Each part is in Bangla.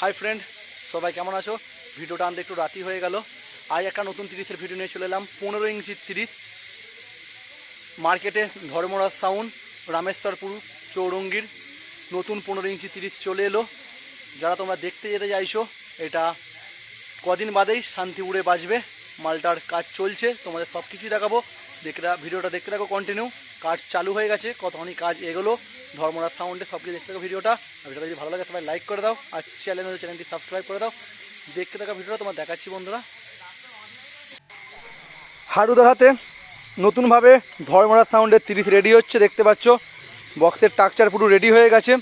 হাই ফ্রেন্ড সবাই কেমন আছো? ভিডিওটা আনতে একটু রাতি হয়ে গেল। আজ একটা নতুন তিরিশের ভিডিও নিয়ে চলে এলাম। পনেরো ইঞ্চির তিরিশ। মার্কেটে ধর্মরাজ সাউন্ড, রামেশ্বরপুর, চৌরঙ্গির। নতুন পনেরো ইঞ্চি তিরিশ চলে এলো। যারা তোমরা দেখতে যেতে চাইছো, এটা কদিন বাদেই শান্তিপুরে বাজবে। মালটার কাজ চলছে, তোমাদের সব কিছুই দেখাবো দেখতে ভিডিওটা দেখতে থাকো কন্টিনিউ কাজ চালু হয়ে গেছে, কতখানি কাজ এগোলো, ধর্মরাজ সাউন্ডে সব কিছু দেখতে থাকো ভিডিওটা। ভিডিওটা যদি ভালো লাগে সবাই লাইক করে দাও, আর চ্যানেল চ্যানেলটি সাবস্ক্রাইব করে দাও। দেখতে থাকা ভিডিওটা তোমার দেখাচ্ছি বন্ধুরা। হারুদার হাতে নতুনভাবে ধর্মরাজ সাউন্ডের তিরিশ রেডি হচ্ছে, দেখতে পাচ্ছ। বক্সের টাকচার পুরো রেডি হয়ে গেছে।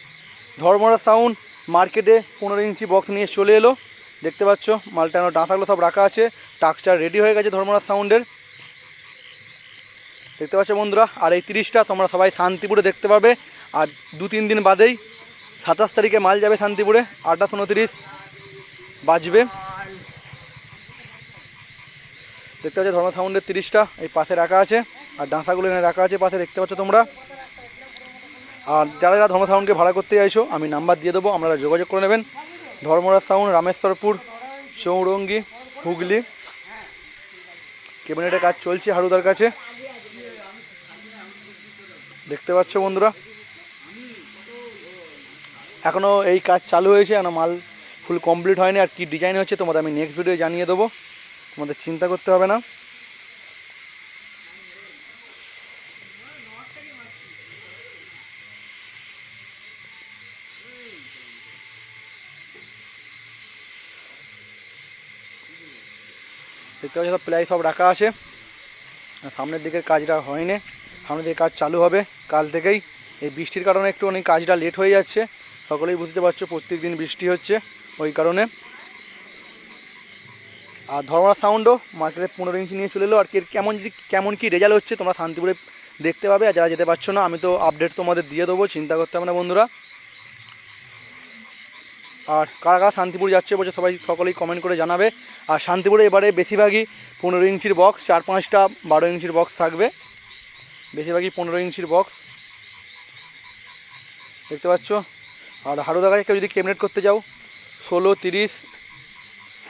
ধর্মরাজ সাউন্ড মার্কেটে পনেরো ইঞ্চি বক্স নিয়ে চলে এলো। দেখতে পাচ্ছ, মালটানো ডাঁসাগুলো সব রাখা আছে। টাকচার রেডি হয়ে গেছে ধর্মরাজ সাউন্ডের দেখতে পাচ্ছ বন্ধুরা, আর এই তিরিশটা তোমরা সবাই শান্তিপুরে দেখতে পাবে। আর দু তিন দিন বাদেই সাতাশ তারিখে মাল যাবে শান্তিপুরে, আঠাশ উনতিরিশ বাজবে। দেখতে পাচ্ছ ধর্ম সাউন্ডের তিরিশটা, এই পাশে রাখা আছে, আর ডাঁসাগুলো এখানে রাখা আছে, পাশে দেখতে পাচ্ছ তোমরা। আর যারা যারা ধর্ম সাউন্ডকে ভাড়া করতে চাইছো, আমি নাম্বার দিয়ে দেবো, আপনারা যোগাযোগ করে নেবেন। ধর্মরাজ সাউন্ড, রামেশ্বরপুর, চৌরঙ্গি, হুগলি। ক্যাবিনেটের কাজ চলছে হারুদার কাছে। দেখতে পাচ্ছ বন্ধুরা? এখনও এই কাজ চালু হয়েছে, এখনও মাল ফুল কমপ্লিট হয়নি। আর কি ডিজাইন হচ্ছে তোমাদের আমি নেক্সট ভিডিও জানিয়ে দেবো। তোমাদের চিন্তা করতে হবে না। দেখতে পাচ্ছি প্লাই সব রাখা আছে। সামনের দিকের কাজটা হয়নি। সামনের দিকে কাজ চালু হবে কাল থেকেই। এই বৃষ্টির কারণে একটু অনেক কাজটা লেট হয়ে যাচ্ছে। সকলেই বুঝতে পারছ প্রত্যেক দিন বৃষ্টি হচ্ছে ওই কারণে। আর ধর্মরা সাউন্ডও মার্কেটে পনেরো ইঞ্চি নিয়ে চলে এলো। আর কি কেমন যদি কেমন কী রেজাল্ট হচ্ছে তোমরা শান্তিপুরে দেখতে পাবে। আর যারা যেতে পারছ না, আমি তো আপডেট তোমাদের দিয়ে দেবো, চিন্তা করতে হবে না বন্ধুরা। আর কারা কারা শান্তিপুর যাচ্ছে বলছে সবাই সকলেই কমেন্ট করে জানাবে। আর শান্তিপুরে এবারে বেশিরভাগই পনেরো ইঞ্চির বক্স চার পাঁচটা বারো ইঞ্চির বক্স থাকবে। বেশিরভাগই পনেরো ইঞ্চির বক্স দেখতে পাচ্ছ? আর হারুদা কেউ যদি ক্যাবিনেট করতে যাও, ষোলো, তিরিশ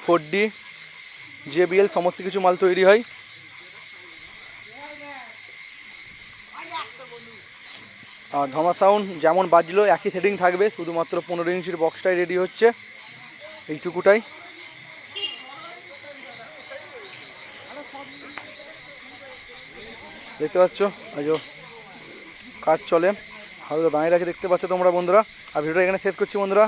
ফোর ডি জেবিএল সমস্ত কিছু মাল তৈরি হয়। আর ধমা সাউন্ড যেমন বাজলো, একই সেটিং থাকবে, শুধুমাত্র পনেরো ইঞ্চির বক্সটাই রেডি হচ্ছে। এইটুকুটাই। দেখতে পাচ্ছ? এই কাজ চলে। ভালো দাঁড়িয়ে রাখে দেখতে পাচ্ছ তোমরা বন্ধুরা। আর ভিডিওটা এখানে শেষ করছি বন্ধুরা।